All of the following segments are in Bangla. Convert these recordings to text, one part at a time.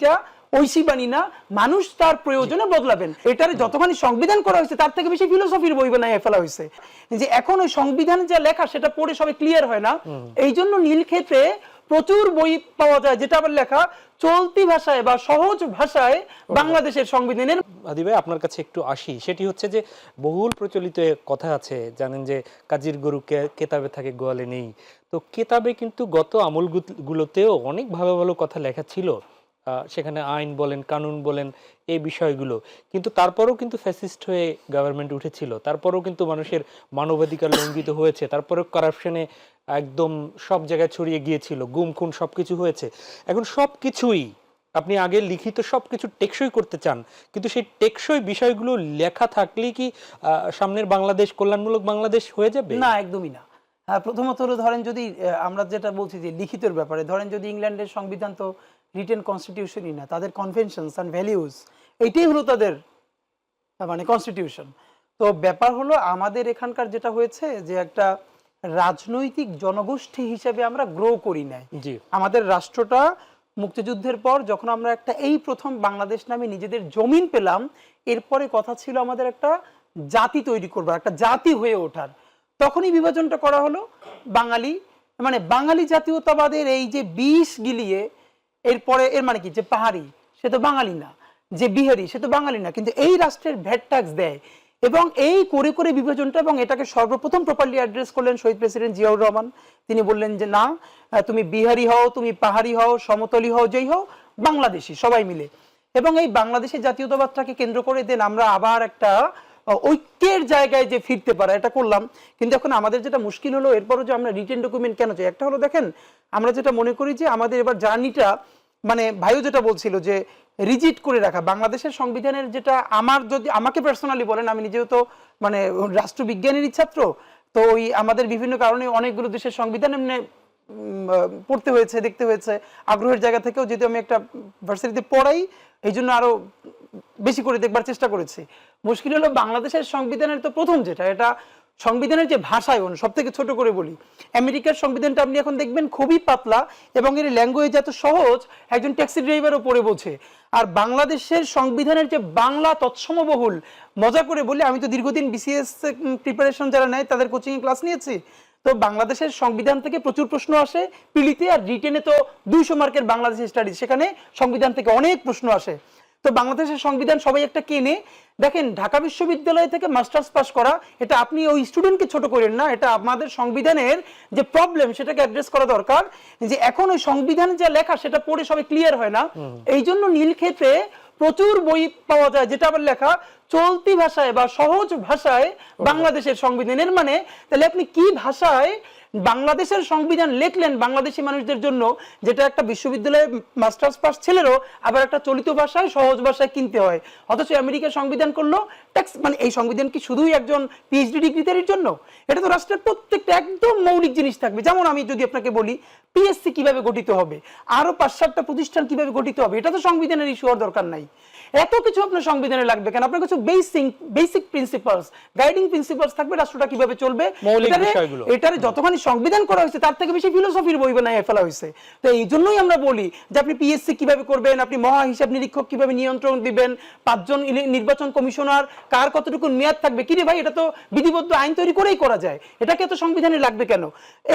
এইটা ঐশী বাণী না মানুষ তার প্রয়োজনে বদলাবেন। এটার যতখানি সংবিধান করা হয়েছে তার থেকে বেশি ফিলোসফির বই বানায় ফেলা হয়েছে। যে এখন ওই সংবিধান যা লেখা সেটা পড়ে সবাই ক্লিয়ার হয় না। এই জন্য নীলক্ষেত্রে প্রচুর বই পাওয়া যায় যেটা আবার লেখা চলতি ভাষায় বা সহজ ভাষায় বাংলাদেশের সংবিধানের আদি ভাই আপনার কাছে একটু আসি। সেটি হচ্ছে যে বহুল প্রচলিত কথা আছে জানেন যে কাজীর গরু কেতাবে থাকে গোয়ালে নেই। তো কেতাবে কিন্তু গত আমল গুলোতেও অনেক ভালো ভালো কথা লেখা ছিল। সেখানে আইন বলেন, কানুন বলেন, এই বিষয়গুলো। কিন্তু তারপরেও কিন্তু ফ্যাসিস্ট হয়ে গভর্নমেন্ট উঠেছিল। তারপরেও কিন্তু মানুষের মানবাধিকার লঙ্ঘিত হয়েছে। তারপরেও কারাপশনে একদম সব জায়গায় ছড়িয়ে গিয়েছিল। গুম, খুন সবকিছু হয়েছে। এখন সবকিছুই, আপনি আগে লিখিত সবকিছু টেকসই করতে চান, কিন্তু সেই টেকসই বিষয়গুলো লেখা থাকলেই কি সামনের বাংলাদেশ, কল্যাণমূলক বাংলাদেশ হয়ে যাবে? না, একদমই না। হ্যাঁ প্রথমত ধরেন যদি আমরা যেটা বলছি যে লিখিতের ব্যাপারে, ধরেন যদি ইংল্যান্ডের সংবিধান তো রিটেন কনস্টিটিউশনই না তাদের কনভেনশনস অ্যান্ড ভ্যালিউজ এইটাই হলো তাদের মানে কনস্টিটিউশন তো ব্যাপার হলো আমাদের এখানকার যেটা হয়েছে যে একটা রাজনৈতিক জনগোষ্ঠী হিসেবে আমরা গ্রো করি নাই। আমাদের রাষ্ট্রটা মুক্তিযুদ্ধের পর যখন আমরা একটা এই প্রথম বাংলাদেশ নামে নিজেদের জমিন পেলাম এরপরে কথা ছিল আমাদের একটা জাতি তৈরি করবার একটা জাতি হয়ে ওঠার। তখনই বিভাজনটা করা হলো বাঙালি মানে বাঙালি জাতীয়তাবাদের এই যে বিষ গিলিয়ে এরপরে এর মানে কি? যে পাহাড়ি, সে তো বাঙালি না। যে বিহারি, সে তো বাঙালি না। কিন্তু এই রাষ্ট্রের ভ্যাট ট্যাক্স দেয়। এবং এই করে করে বিভাজনটা এবং এটাকে সর্বপ্রথম প্রপারলি অ্যাড্রেস করলেন শহীদ প্রেসিডেন্ট জিয়াউর রহমান। তিনি বললেন যে, না তুমি বিহারি হও, তুমি পাহাড়ি হও, সমতলি হও, যেই হও বাংলাদেশি, সবাই মিলে। এবং এই বাংলাদেশের জাতীয়তাবাদটাকে কেন্দ্র করে দেন আমরা আবার একটা ঐক্যের জায়গায় যে ফিরতে পারা, এটা করলাম। কিন্তু এখন আমাদের যেটা মুশকিল হলো, এরপরও যে আমরা রিটেন ডকুমেন্ট কেন চাই? একটা হলো দেখেন, আমরা যেটা মনে করি যে আমাদের এবার জার্নিটা মানে ভাইও যেটা বলছিল যে রিজিট করে রাখা, বাংলাদেশের সংবিধানের যেটা আমার যদি, আমাকে পার্সোনালি বলেন, আমি নিজেও তো মানে রাষ্ট্রবিজ্ঞানেরই ছাত্র, তো ওই আমাদের বিভিন্ন কারণে অনেকগুলো দেশের সংবিধান এমনি পড়তে হয়েছে, দেখতে হয়েছে। আগ্রহের জায়গা থেকেও যেহেতু আমি একটা ভার্সিটিতে পড়াই এই জন্য আরও বেশি করে দেখবার চেষ্টা করেছি। মুশকিল হলো বাংলাদেশের সংবিধানের তো প্রথম যেটা, এটা সংবিধানের যে ভাষায় ভাষায়ন সব থেকে ছোট করে বলি। আমেরিকার সংবিধানটা আপনি এখন দেখবেন খুবই পাতলা এবং এর ল্যাঙ্গুয়েজ এত সহজ, একজন ট্যাক্সি ড্রাইভারও পড়ে বোঝে। আর বাংলাদেশের সংবিধানের যে বাংলা তৎসমবহুল, মজা করে বলি, আমি তো দীর্ঘদিন বিসিএস প্রিপারেশন যারা নেয়, তাদের কোচিং ক্লাস নিয়েছি। তো বাংলাদেশের সংবিধান থেকে প্রচুর প্রশ্ন আসে, পিলিতে আর রিটেনে তো দুইশো মার্কের বাংলাদেশ স্টাডি সেখানে সংবিধান থেকে অনেক প্রশ্ন আসে। তো বাংলাদেশের সংবিধান সবাই একটা কেনে। দেখেন ঢাকা বিশ্ববিদ্যালয় থেকে মাস্টার্স পাস করা এটা আপনি ওই স্টুডেন্টকে ছোট করেন না এটা আমাদের সংবিধানের যে প্রবলেম সেটাকে অ্যাড্রেস করা দরকার। যে এখন ওই সংবিধানে যা লেখা সেটা পড়ে সবাই ক্লিয়ার হয় না। এই জন্য নীলক্ষেত্রে প্রচুর বই পাওয়া যায় যেটা আবার লেখা চলতি ভাষায় বা সহজ ভাষায় বাংলাদেশের সংবিধানের মানে। তাহলে আপনি কি ভাষায় বাংলাদেশের সংবিধান লেখলেন বাংলাদেশি মানুষদের জন্য যেটা একটা বিশ্ববিদ্যালয়ে মাস্টার্স পাস ছেলেরও আবার একটা চলিত ভাষায় সহজ ভাষায় কিনতে হয়। অথচ আমেরিকার সংবিধান করল ট্যাক্স মানে এই সংবিধান কি শুধুই একজন পিএইচডি ডিগ্রিধারীর জন্য? এটা তো রাষ্ট্রের প্রত্যেকটা একদম মৌলিক জিনিস থাকবে। যেমন আমি যদি আপনাকে বলি পিএসসি কীভাবে গঠিত হবে? আরও পাঁচ সাতটা প্রতিষ্ঠান কীভাবে গঠিত হবে? এটা তো সংবিধানের ইস্যু হওয়ার দরকার নাই। এত কিছু আপনার সংবিধানে লাগবে কেন? আপনার কিছু basic basic principles guiding principles থাকবে রাষ্ট্রটা কীভাবে চলবে? এটারে যতখানি সংবিধান করা হয়েছে, তার থেকে বেশি ফিলোসফির বই বানায় ফেলা হয়েছে। তো এই জন্যই আমরা বলি যে আপনি পিএসসি কীভাবে করবেন, আপনি মহা হিসাব নিরীক্ষক কীভাবে নিয়ন্ত্রণ দিবেন, পাঁচজন নির্বাচন কমিশনার, কার কতটুকু মেয়াদ থাকবে? কিরে ভাই, এটা তো বিধিবদ্ধ আইন তৈরি করেই করা যায়। এটাকে তো সংবিধানে লাগবে কেন?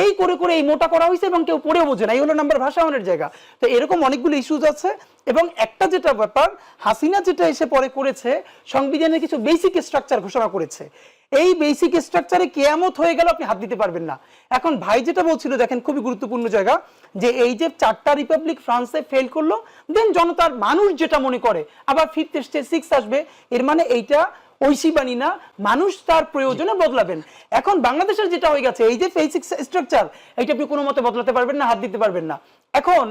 এই করে করে এই মোটা করা হয়েছে এবং কেউ পড়ে বোঝে না। এই হলো নাম্বার ভাষায়নের জায়গা। তো এরকম অনেকগুলো ইস্যুজ আছে এবং একটা যেটা ব্যাপার, হাসিনা যেটা এসে পরে করেছে, সংবিধানের কিছু বেসিক স্ট্রাকচার ঘোষণা করেছে। এই বেসিক স্ট্রাকচারে কেয়ামত হয়ে গেল আপনি হাত দিতে পারবেন না। এখন ভাই যেটা বলছিল দেখেন খুবই গুরুত্বপূর্ণ জায়গা যে এই যে চারটা রিপাবলিক ফ্রান্সে ফেল করল দেন জনতার মানুষ যেটা মনে করে আবার ফিফথ স্টে সিক্স আসবে এর মানে এইটা ঐশী বাণী না মানুষ তার প্রয়োজনে বদলাবেন। এখন বাংলাদেশের যেটা হয়ে গেছে এই যে বেসিক স্ট্রাকচার এইটা আপনি কোনো মতে বদলাতে পারবেন না হাত দিতে পারবেন না। এখন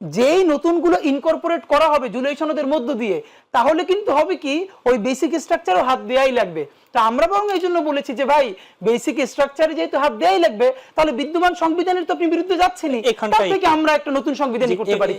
যেই নতুনগুলো ইনকর্পোরেট করা হবে জুলাই সনদের মধ্য দিয়ে তাহলে কিন্তু হবে কি ওই বেসিক স্ট্রাকচারও হাত দেওয়াই লাগবে। তা আমরা বরং এই জন্য বলেছি যে ভাই বেসিক স্ট্রাকচারে যেহেতু হাত দেওয়াই লাগবে তাহলে বিদ্যমান সংবিধানের তো আপনি বিরুদ্ধে যাচ্ছেনই। এখান থেকে আমরা একটা নতুন সংবিধান করতে পারি?